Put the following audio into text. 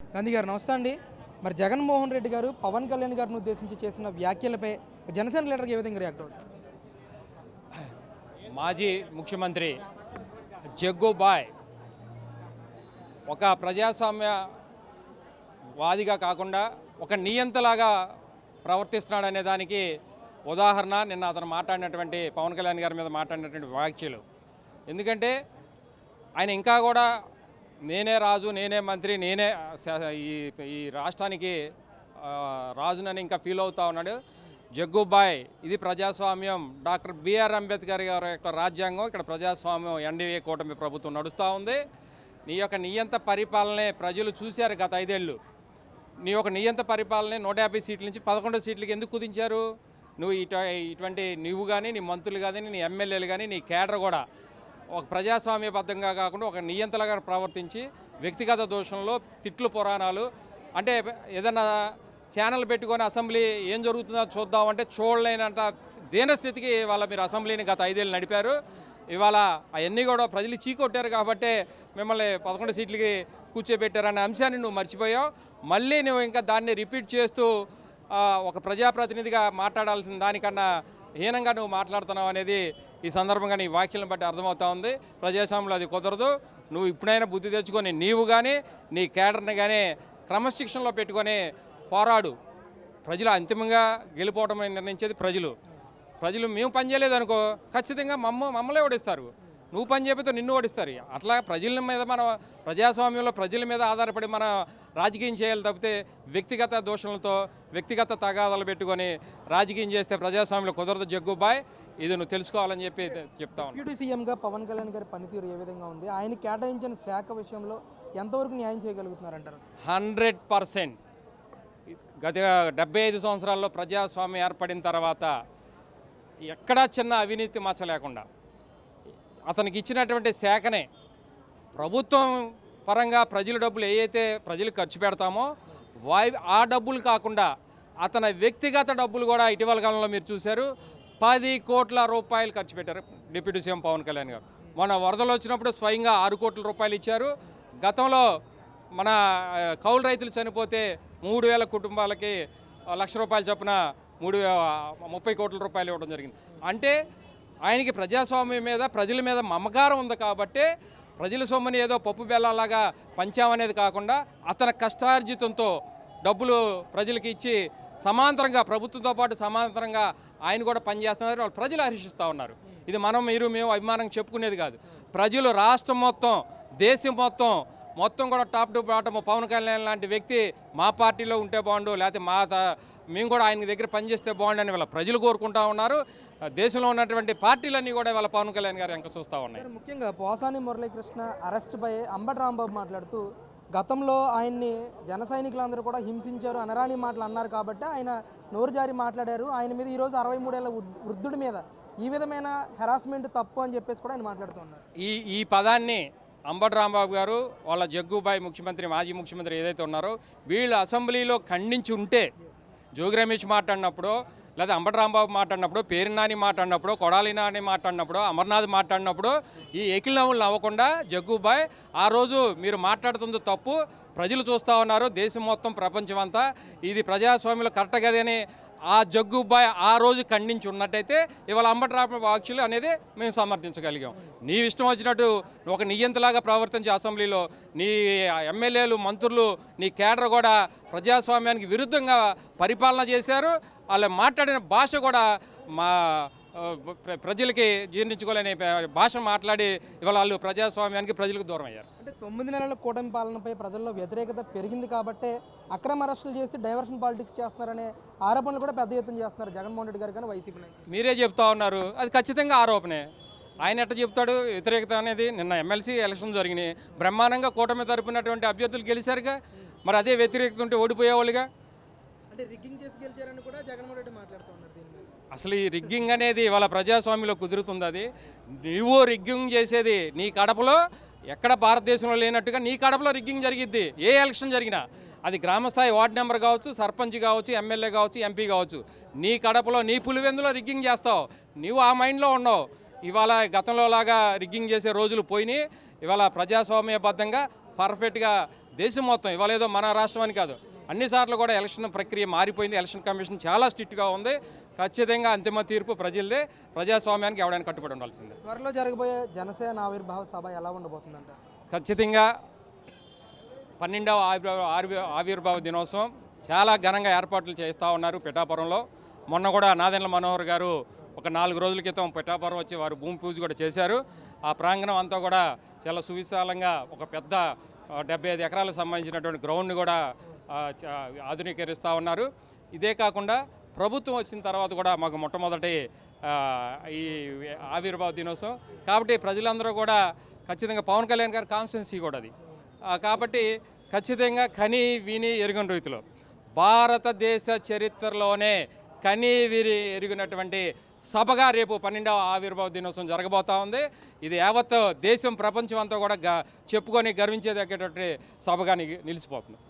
గాంధీ గారు నమస్తే అండి. మరి జగన్మోహన్ రెడ్డి గారు పవన్ కళ్యాణ్ గారిని ఉద్దేశించి చేసిన వ్యాఖ్యలపై జనసేన లీడర్కి ఏ విధంగా రియాక్ట్ అవుతుంది? మాజీ ముఖ్యమంత్రి జగ్గుబాయ్ ఒక ప్రజాస్వామ్య వాదిగా కాకుండా ఒక నియంతలాగా ప్రవర్తిస్తున్నాడు అనే దానికి ఉదాహరణ నిన్న అతను మాట్లాడినటువంటి పవన్ కళ్యాణ్ గారి మీద మాట్లాడినటువంటి వ్యాఖ్యలు. ఎందుకంటే ఆయన ఇంకా కూడా నేనే రాజు నేనే మంత్రి నేనే ఈ ఈ రాష్ట్రానికి రాజునని ఇంకా ఫీల్ అవుతా ఉన్నాడు. జగ్గుబాయ్ ఇది ప్రజాస్వామ్యం. డాక్టర్ బిఆర్ అంబేద్కర్ గారి యొక్క రాజ్యాంగం ఇక్కడ ప్రజాస్వామ్యం ఎన్డీఏ కూటమి ప్రభుత్వం నడుస్తూ ఉంది. నీ యొక్క నియంత పరిపాలనే ప్రజలు చూశారు గత ఐదేళ్ళు. నీ యొక్క నియంత పరిపాలన నూట యాభై సీట్ల నుంచి పదకొండు సీట్లకి ఎందుకు కుదించారు? నువ్వు ఇటు ఇటువంటి నువ్వు కానీ నీ మంత్రులు కానీ నీ ఎమ్మెల్యేలు కానీ నీ కేడర్ కూడా ఒక ప్రజాస్వామ్యబద్ధంగా కాకుండా ఒక నియంతలుగా ప్రవర్తించి వ్యక్తిగత దోషంలో తిట్లు పురాణాలు అంటే ఏదైనా ఛానల్ పెట్టుకొని అసెంబ్లీ ఏం జరుగుతుందో చూద్దామంటే చూడలేనంత దీనస్థితికి వాళ్ళ మీరు అసెంబ్లీని గత ఐదేళ్ళు నడిపారు. ఇవాళ అవన్నీ కూడా ప్రజలు చీకొట్టారు కాబట్టే మిమ్మల్ని పదకొండు సీట్లకి కూర్చోబెట్టారనే అంశాన్ని నువ్వు మర్చిపోయావు. మళ్ళీ నువ్వు ఇంకా దాన్ని రిపీట్ చేస్తూ ఒక ప్రజాప్రతినిధిగా మాట్లాడాల్సిన దానికన్నా హీనంగా నువ్వు మాట్లాడుతున్నావు అనేది ఈ సందర్భంగా నీ వ్యాఖ్యలను బట్టి అర్థమవుతా ఉంది. ప్రజాస్వామ్యంలో అది కుదరదు. నువ్వు ఇప్పుడైనా బుద్ధి తెచ్చుకొని నీవు కానీ నీ కేడర్ని కానీ క్రమశిక్షణలో పెట్టుకొని పోరాడు. ప్రజలు అంతిమంగా గెలిపోవడం నిర్ణయించేది ప్రజలు. ప్రజలు మేము పని అనుకో ఖచ్చితంగా మమ్మ మమ్మల్ని ఓడిస్తారు. నువ్వు పని చేయకపోతే నిన్ను ఓడిస్తారు. అట్లా ప్రజల మీద మనం ప్రజాస్వామ్యంలో ప్రజల మీద ఆధారపడి మనం రాజకీయం చేయాలి తప్పితే వ్యక్తిగత దోషణలతో వ్యక్తిగత తగాదాలు పెట్టుకొని రాజకీయం చేస్తే ప్రజాస్వామ్యంలో కుదరదు జగ్గుబాయ్ ఇది నువ్వు తెలుసుకోవాలని చెప్పి చెప్తా డిప్యూటీ సీఎంగా పవన్ కళ్యాణ్ గారి పనితీరు ఏ విధంగా ఉంది? ఆయన కేటాయించిన శాఖ విషయంలో ఎంతవరకు న్యాయం చేయగలుగుతున్నారంటారు? Hundred percent. గత డెబ్బై ఐదు సంవత్సరాల్లో ప్రజాస్వామ్యం ఏర్పడిన తర్వాత ఎక్కడా చిన్న అవినీతి మచ్చ లేకుండా అతనికి ఇచ్చినటువంటి శాఖనే ప్రభుత్వం పరంగా ప్రజల డబ్బులు ఏవైతే ప్రజలు ఖర్చు పెడతామో వాయి ఆ డబ్బులు కాకుండా అతని వ్యక్తిగత డబ్బులు కూడా ఇటీవల కాలంలో మీరు చూశారు. పది కోట్ల రూపాయలు ఖర్చు పెట్టారు డిప్యూటీ సీఎం పవన్ కళ్యాణ్ గారు. మన వరదలు వచ్చినప్పుడు స్వయంగా ఆరు కోట్ల రూపాయలు ఇచ్చారు. గతంలో మన కౌలు రైతులు చనిపోతే మూడు వేల కుటుంబాలకి లక్ష రూపాయలు చొప్పున మూడు ముప్పై కోట్ల రూపాయలు ఇవ్వడం జరిగింది. అంటే ఆయనకి ప్రజాస్వామ్యం మీద ప్రజల మీద మమకారం ఉంది కాబట్టి ప్రజల సొమ్ముని ఏదో పప్పు బెల్లాలాగా పంచామనేది కాకుండా అతని కష్టార్జితంతో డబ్బులు ప్రజలకి ఇచ్చి సమాంతరంగా ప్రభుత్వంతో పాటు సమాంతరంగా ఆయన కూడా పనిచేస్తున్నారు. వాళ్ళు ప్రజలు హర్షిస్తూ ఉన్నారు. ఇది మనం మీరు మేము అభిమానం చెప్పుకునేది కాదు. ప్రజలు రాష్ట్రం మొత్తం దేశం మొత్తం మొత్తం కూడా top to bottom Pawan Kalyan లాంటి వ్యక్తి మా పార్టీలో ఉంటే బాగుండు లేకపోతే మా మేము కూడా ఆయన దగ్గర పనిచేస్తే బాగుండు అని వాళ్ళ ప్రజలు కోరుకుంటా ఉన్నారు. దేశంలో ఉన్నటువంటి పార్టీలన్నీ కూడా వాళ్ళ పవన్ కళ్యాణ్ గారు వెంక చూస్తూ ఉన్నాయి. ముఖ్యంగా పోసాని మురళీకృష్ణ అరెస్ట్పై అంబటి రాంబాబు మాట్లాడుతూ గతంలో ఆయన్ని జన సైనికులందరూ కూడా హింసించారు అనరాని మాటలు అన్నారు కాబట్టి ఆయన నోరు జారి మాట్లాడారు. ఆయన మీద ఈరోజు అరవై మూడేళ్ళ వృద్ధుడి మీద ఈ విధమైన హెరాస్మెంట్ తప్పు అని చెప్పేసి కూడా ఆయన మాట్లాడుతున్నారు ఈ ఈ పదాన్ని అంబటి రాంబాబు గారు వాళ్ళ జగ్గుబాయి ముఖ్యమంత్రి మాజీ ముఖ్యమంత్రి ఏదైతే ఉన్నారో వీళ్ళు అసెంబ్లీలో ఖండించి ఉంటే జోగి రమేష్ మాట్లాడినప్పుడు లేదా అంబటి రాంబాబు మాట్లాడినప్పుడు పేరు నాని మాట్లాడినప్పుడు కొడాలి నాని మాట్లాడినప్పుడు అమర్నాథ్ మాట్లాడినప్పుడు ఈ ఏకిలనవ్వులు నవ్వకుండా జగ్గుబాయ్ ఆ రోజు మీరు మాట్లాడుతుంది తప్పు ప్రజలు చూస్తూ ఉన్నారు దేశం మొత్తం ప్రపంచం అంతా ఇది ప్రజాస్వామ్యంలో కరెక్ట్ కదని ఆ జగ్గుబాయ్ ఆ రోజు ఖండించి ఉన్నట్టయితే ఇవాళ అంబటరామ వాక్యులు అనేది మేము సమర్థించగలిగాం. నీ ఇష్టం వచ్చినట్టు ఒక నియంతలాగా ప్రవర్తించే అసెంబ్లీలో నీ ఎమ్మెల్యేలు మంత్రులు నీ కేడర్ కూడా ప్రజాస్వామ్యానికి విరుద్ధంగా పరిపాలన చేశారు. వాళ్ళు మాట్లాడిన భాష కూడా మా ప్రజలకి జీర్ణించుకోలేని భాష మాట్లాడి ఇవాళ వాళ్ళు ప్రజాస్వామ్యానికి ప్రజలకు దూరం అయ్యారు అంటే తొమ్మిది నెలల కూటమి పాలనపై ప్రజల్లో వ్యతిరేకత పెరిగింది కాబట్టే అక్రమ అరెస్టులు చేసి డైవర్షన్ పాలిటిక్స్ చేస్తున్నారనే ఆరోపణలు కూడా పెద్ద ఎత్తున చేస్తున్నారు జగన్మోహన్ రెడ్డి గారు కానీ వైసీపీ మీరే చెప్తా ఉన్నారు. అది ఖచ్చితంగా ఆరోపణే. ఆయన ఎట్ట చెప్తాడు? వ్యతిరేకత అనేది నిన్న ఎమ్మెల్సీ ఎలక్షన్ జరిగినాయి. బ్రహ్మాండంగా కూటమి తరపునటువంటి అభ్యర్థులు గెలిచారుగా. మరి అదే వ్యతిరేకత ఉంటే ఓడిపోయేవాళ్ళుగా? అంటే రిగ్గింగ్ చేసి గెలిచారని కూడా జగన్మోహన్ రెడ్డి మాట్లాడుతూ ఉన్నారు అసలు ఈ రిగ్గింగ్ అనేది ఇవాళ ప్రజాస్వామ్యంలో కుదురుతుంది అది. నువ్వు రిగ్గింగ్ చేసేది నీ కడపలో ఎక్కడ భారతదేశంలో లేనట్టుగా నీ కడపలో రిగ్గింగ్ జరిగిద్ది. ఏ ఎలక్షన్ జరిగినా అది గ్రామస్థాయి వార్డు నెంబర్ కావచ్చు సర్పంచ్ కావచ్చు ఎమ్మెల్యే కావచ్చు ఎంపీ కావచ్చు. నీ కడపలో నీ పులివెందులో రిగ్గింగ్ చేస్తావు. నీవు ఆ మైండ్లో ఉన్నావు. ఇవాళ గతంలో లాగా రిగ్గింగ్ చేసే రోజులు పోయినాయి. ఇవాళ ప్రజాస్వామ్యబద్ధంగా పర్ఫెక్ట్గా దేశం మొత్తం ఇవాళ ఏదో మన రాష్ట్రం అని కాదు. అన్నిసార్లు కూడా ఎలక్షన్ ప్రక్రియ మారిపోయింది. ఎలక్షన్ కమిషన్ చాలా స్ట్రిక్ట్గా ఉంది. ఖచ్చితంగా అంతిమ తీర్పు ప్రజలదే. ప్రజాస్వామ్యానికి ఎవడైనా కట్టుబడి ఉండాల్సిందే. త్వరలో జరగబోయే జనసేన ఆవిర్భావ సభ ఎలా ఉండబోతుందంట? ఖచ్చితంగా పన్నెండవ ఆవిర్భావ ఆవిర్భావ ఆవిర్భావ దినోత్సవం చాలా ఘనంగా ఏర్పాట్లు చేస్తూ ఉన్నారు పిఠాపురంలో. మొన్న కూడా నాదెండ్ల మనోహర్ గారు ఒక నాలుగు రోజుల క్రితం పిఠాపురం వచ్చి వారు భూమి పూజ కూడా చేశారు. ఆ ప్రాంగణం అంతా కూడా చాలా సువిశాలంగా ఒక పెద్ద డెబ్బై ఐదు ఎకరాలకు సంబంధించినటువంటి గ్రౌండ్ని కూడా ఆధునీకరిస్తూ ఉన్నారు. ఇదే కాకుండా ప్రభుత్వం వచ్చిన తర్వాత కూడా మాకు మొట్టమొదటి ఈ ఆవిర్భావ దినోత్సవం. కాబట్టి ప్రజలందరూ కూడా ఖచ్చితంగా పవన్ కళ్యాణ్ గారి కాన్స్టిట్యున్సీ కూడా అది. కాబట్టి ఖచ్చితంగా కని విని ఎరుగని రీతిలో భారతదేశ చరిత్రలోనే కని విరి ఎరిగినటువంటి సభగా రేపు పన్నెండవ ఆవిర్భావ దినోత్సవం జరగబోతా ఉంది. ఇది యావత్ దేశం ప్రపంచం అంతా కూడా గ- చెప్పుకొని గర్వించేదగ్గేటటువంటి సభగా నిలిచిపోతుంది.